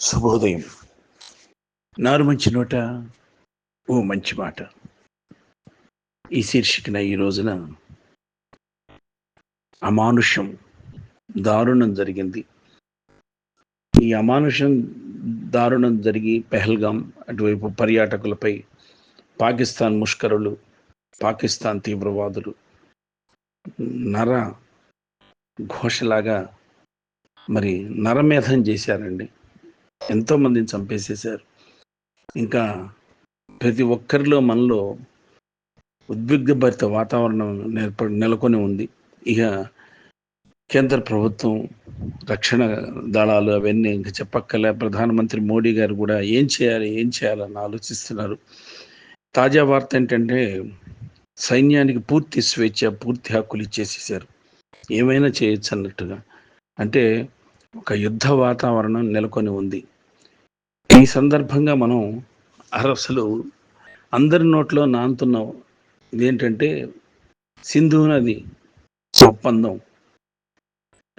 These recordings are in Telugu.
శుభోదయం. నారు మంచి నోట ఓ మంచి మాట. ఈ శీర్షికన ఈ రోజున అమానుషం దారుణం జరిగింది. ఈ అమానుషం దారుణం జరిగి పెహల్గాం అటువైపు పర్యాటకులపై పాకిస్తాన్ ముష్కరులు పాకిస్తాన్ తీవ్రవాదులు నర ఘోషలాగా మరి నరమేధం చేశారండి. ఎంతోమందిని చంపేసేశారు. ఇంకా ప్రతి ఒక్కరిలో మనలో ఉద్విగ్నభరిత వాతావరణం నేర్ప నెలకొని ఉంది. ఇక కేంద్ర ప్రభుత్వం రక్షణ దళాలు అవన్నీ ఇంకా చెప్పక్కలే ప్రధానమంత్రి మోడీ గారు కూడా ఏం చేయాలి ఏం చేయాలని ఆలోచిస్తున్నారు. తాజా వార్త ఏంటంటే సైన్యానికి పూర్తి స్వేచ్ఛ పూర్తి హక్కులు ఇచ్చేసేసారు ఏమైనా చేయొచ్చు అన్నట్టుగా. అంటే ఒక యుద్ధ వాతావరణం నెలకొని ఉంది. ఈ సందర్భంగా మనం అసలు అందరి నోట్లో నాంతున్న ఇదేంటంటే సింధు నది ఒప్పందం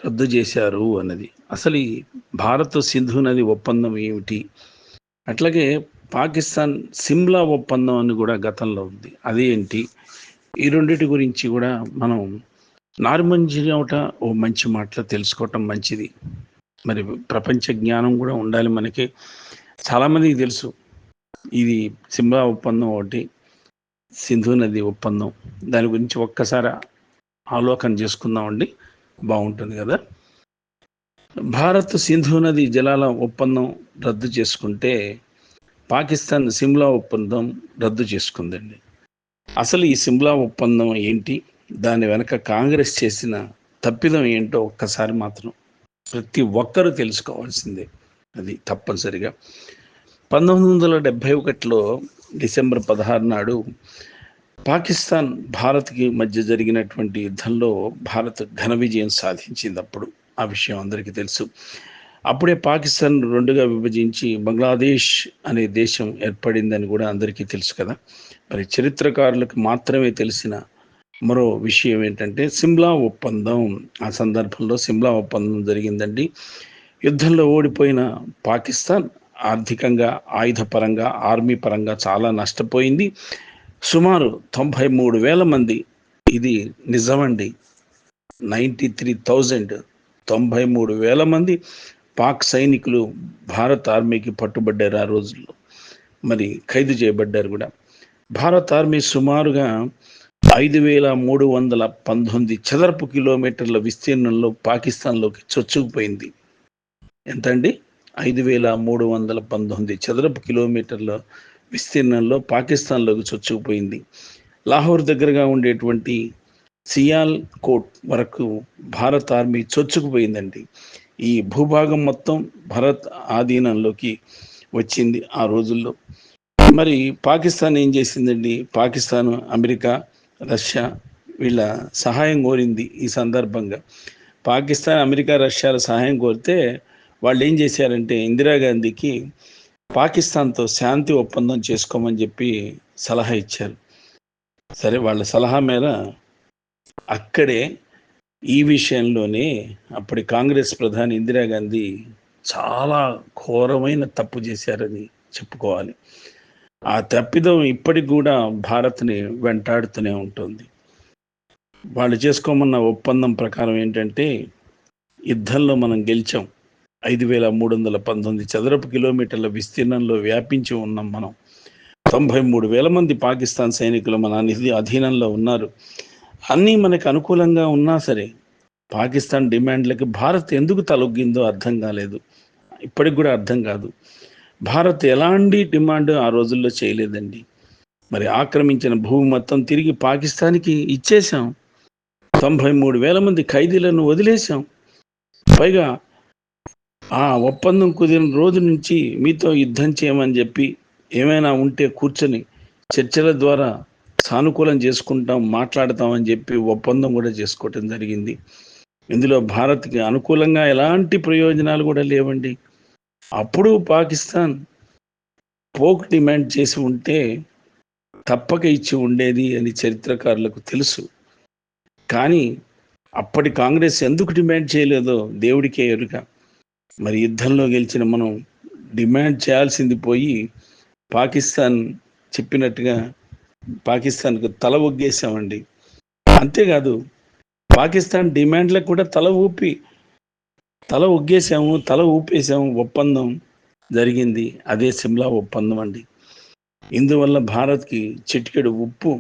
రద్దు చేశారు అన్నది. అసలు ఈ భారత్ సింధు నది ఒప్పందం ఏమిటి? అట్లాగే పాకిస్తాన్ సిమ్లా ఒప్పందం అని కూడా గతంలో ఉంది. అదేంటి? ఈ రెండింటి గురించి కూడా మనం నార్మంజినోట ఓ మంచి మాటలు తెలుసుకోవటం మంచిది. మరి ప్రపంచ జ్ఞానం కూడా ఉండాలి మనకి. చాలామందికి తెలుసు. ఇది సిమ్లా ఒప్పందం ఒకటి సింధు నది ఒప్పందం. దాని గురించి ఒక్కసారి ఆలోకన చేసుకుందామండి. బాగుంటుంది కదా? భారత్ సింధు నది జలాల ఒప్పందం రద్దు చేసుకుంటే పాకిస్తాన్ సిమ్లా ఒప్పందం రద్దు చేసుకుందండి. అసలు ఈ సిమ్లా ఒప్పందం ఏంటి? దాని వెనక కాంగ్రెస్ చేసిన తప్పిదం ఏంటో ఒక్కసారి మాత్రం ప్రతి ఒక్కరూ తెలుసుకోవాల్సిందే. అది తప్పనిసరిగా. పంతొమ్మిది వందల డెబ్భై ఒకటిలో డిసెంబర్ పదహారు నాడు పాకిస్తాన్ భారత్కి మధ్య జరిగినటువంటి యుద్ధంలో భారత్ ఘన విజయం సాధించింది అప్పుడు. ఆ విషయం అందరికీ తెలుసు. అప్పుడే పాకిస్తాన్ రెండుగా విభజించి బంగ్లాదేశ్ అనే దేశం ఏర్పడిందని కూడా అందరికీ తెలుసు కదా. మరి చరిత్రకారులకు మాత్రమే తెలిసిన మరో విషయం ఏంటంటే సిమ్లా ఒప్పందం. ఆ సందర్భంలో సిమ్లా ఒప్పందం జరిగిందండి. యుద్ధంలో ఓడిపోయిన పాకిస్తాన్ ఆర్థికంగా ఆయుధపరంగా ఆర్మీ పరంగా చాలా నష్టపోయింది. సుమారు తొంభై మూడు వేల మంది. ఇది నిజమండి. నైంటీ త్రీ థౌజండ్ తొంభై మూడు వేల మంది పాక్ సైనికులు భారత ఆర్మీకి పట్టుబడ్డారు ఆ రోజుల్లో. మరి ఖైదు చేయబడ్డారు కూడా. భారత్ ఆర్మీ సుమారుగా ఐదు వేల మూడు వందల పంతొమ్మిది చదరపు కిలోమీటర్ల విస్తీర్ణంలో పాకిస్తాన్లోకి చొచ్చుకుపోయింది. ఎంత అండి ఐదు వేల మూడు వందల పంతొమ్మిది చదరపు కిలోమీటర్ల విస్తీర్ణంలో పాకిస్తాన్లోకి చొచ్చుకుపోయింది. లాహోర్ దగ్గరగా ఉండేటువంటి సియాల్ కోట్ వరకు భారత్ ఆర్మీ చొచ్చుకుపోయిందండి. ఈ భూభాగం మొత్తం భారత్ ఆధీనంలోకి వచ్చింది ఆ రోజుల్లో. మరి పాకిస్తాన్ ఏం చేసిందండి? పాకిస్తాన్ అమెరికా రష్యా వీళ్ళ సహాయం కోరింది ఈ సందర్భంగా. పాకిస్తాన్ అమెరికా రష్యాల సహాయం కోరితే వాళ్ళు ఏం చేశారంటే ఇందిరాగాంధీకి పాకిస్తాన్తో శాంతి ఒప్పందం చేసుకోమని చెప్పి సలహా ఇచ్చారు. సరే వాళ్ళ సలహా మేర అక్కడే ఈ విషయంలోనే అప్పటి కాంగ్రెస్ ప్రధాని ఇందిరాగాంధీ చాలా ఘోరమైన తప్పు చేశారని చెప్పుకోవాలి. ఆ తప్పిదం ఇప్పటికి కూడా భారత్ని వెంటాడుతూనే ఉంటుంది. వాళ్ళు చేసుకోమన్న ఒప్పందం ప్రకారం ఏంటంటే యుద్ధంలో మనం గెలిచాం. ఐదు వేల మూడు వందల పంతొమ్మిది చదరపు కిలోమీటర్ల విస్తీర్ణంలో వ్యాపించి ఉన్నాం మనం. తొంభై మూడు వేల మంది పాకిస్తాన్ సైనికులు మన నిధి అధీనంలో ఉన్నారు. అన్నీ మనకు అనుకూలంగా ఉన్నా సరే పాకిస్తాన్ డిమాండ్లకి భారత్ ఎందుకు తలొగ్గిందో అర్థం కాలేదు. ఇప్పటికి కూడా అర్థం కాదు. భారత్ ఎలాంటి డిమాండ్ ఆ రోజుల్లో చేయలేదండి. మరి ఆక్రమించిన భూమి మొత్తం తిరిగి పాకిస్తాన్కి ఇచ్చేసాం తొంభై మూడు వేల మంది ఖైదీలను వదిలేసాం పైగా ఆ ఒప్పందం కుదిరిన రోజు నుంచి మీతో యుద్ధం చేయమని చెప్పి ఏమైనా ఉంటే కూర్చొని చర్చల ద్వారా సానుకూలం చేసుకుంటాం మాట్లాడతామని చెప్పి ఒప్పందం కూడా చేసుకోవటం జరిగింది. ఇందులో భారత్కి అనుకూలంగా ఎలాంటి ప్రయోజనాలు కూడా లేవండి. అప్పుడు పాకిస్తాన్ పోక్ డిమాండ్ చేసి ఉంటే తప్పక ఇచ్చి ఉండేది అని చరిత్రకారులకు తెలుసు. కానీ అప్పటి కాంగ్రెస్ ఎందుకు డిమాండ్ చేయలేదో దేవుడికే ఎరుక. మరి యుద్ధంలో గెలిచిన మనం డిమాండ్ చేయాల్సింది పోయి పాకిస్తాన్ చెప్పినట్టుగా పాకిస్తాన్కు తల ఒగ్గేసామండి. అంతేకాదు పాకిస్తాన్ డిమాండ్లకు కూడా తల ఊపి తల ఒగ్గేసాము తల ఊపేసాము ఒప్పందం జరిగింది. అదే సిమ్లా ఒప్పందం అండి. ఇందువల్ల భారత్కి చిటికెడు ఉప్పు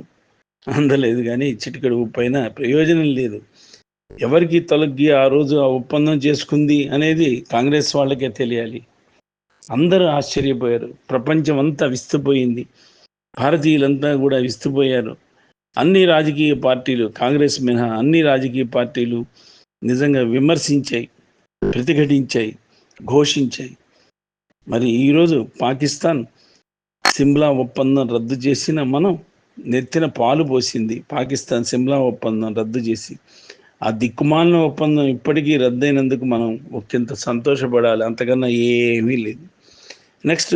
అందలేదు కానీ చిటికెడు ఉప్పు అయినా ప్రయోజనం లేదు. ఎవరికి తొలగి ఆ రోజు ఆ ఒప్పందం చేసుకుంది అనేది కాంగ్రెస్ వాళ్ళకే తెలియాలి. అందరూ ఆశ్చర్యపోయారు. ప్రపంచం అంతా విస్తుపోయింది. భారతీయులంతా కూడా విస్తుపోయారు. అన్ని రాజకీయ పార్టీలు కాంగ్రెస్ మినహా అన్ని రాజకీయ పార్టీలు నిజంగా విమర్శించాయి ప్రతిఘటించాయి ఘోషించాయి. మరి ఈరోజు పాకిస్తాన్ సిమ్లా ఒప్పందం రద్దు చేసిన మనం నెత్తిన పాలు పోసింది. పాకిస్తాన్ సిమ్లా ఒప్పందం రద్దు చేసి ఆ దిక్కుమాలిన ఒప్పందం ఇప్పటికీ రద్దయినందుకు మనం ఒకంత సంతోషపడాలి. అంతకన్నా ఏమీ లేదు. నెక్స్ట్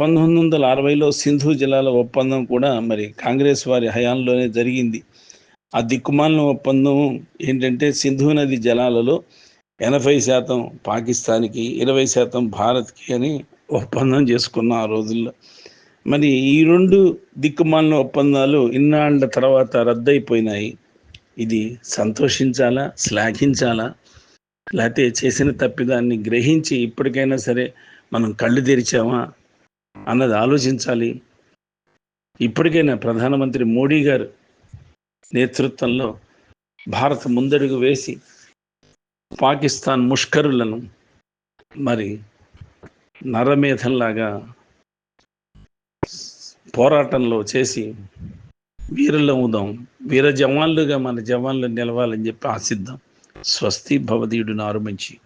పంతొమ్మిది వందల అరవైలో సింధు జలాల ఒప్పందం కూడా మరి కాంగ్రెస్ వారి హయాంలోనే జరిగింది. ఆ దిక్కుమాలిన ఒప్పందం ఏంటంటే సింధు నది జలాలలో ఎనభై శాతం పాకిస్తాన్కి ఇరవై శాతం భారత్కి అని ఒప్పందం చేసుకున్న ఆ రోజుల్లో. మరి ఈ రెండు దిక్కుమాలిన ఒప్పందాలు ఇన్నాళ్ళ తర్వాత రద్దయిపోయినాయి. ఇది సంతోషించాలా? శ్లాఘించాలా? లేకపోతే చేసిన తప్పిదాన్ని గ్రహించి ఇప్పటికైనా సరే మనం కళ్ళు తెరిచామా? అన్నది ఆలోచించాలి. ఇప్పటికైనా ప్రధానమంత్రి మోడీ గారు నేతృత్వంలో భారత్ ముందడుగు వేసి పాకిస్తాన్ ముష్కరులను మరి నరమేధంలాగా పోరాటంలో చేసి వీరులు అవుదాం వీర జవాన్లుగా మన జవాన్లు నిలవాలని చెప్పి ఆశిద్దాం. స్వస్తి భవదీయుడు నారు మంచి.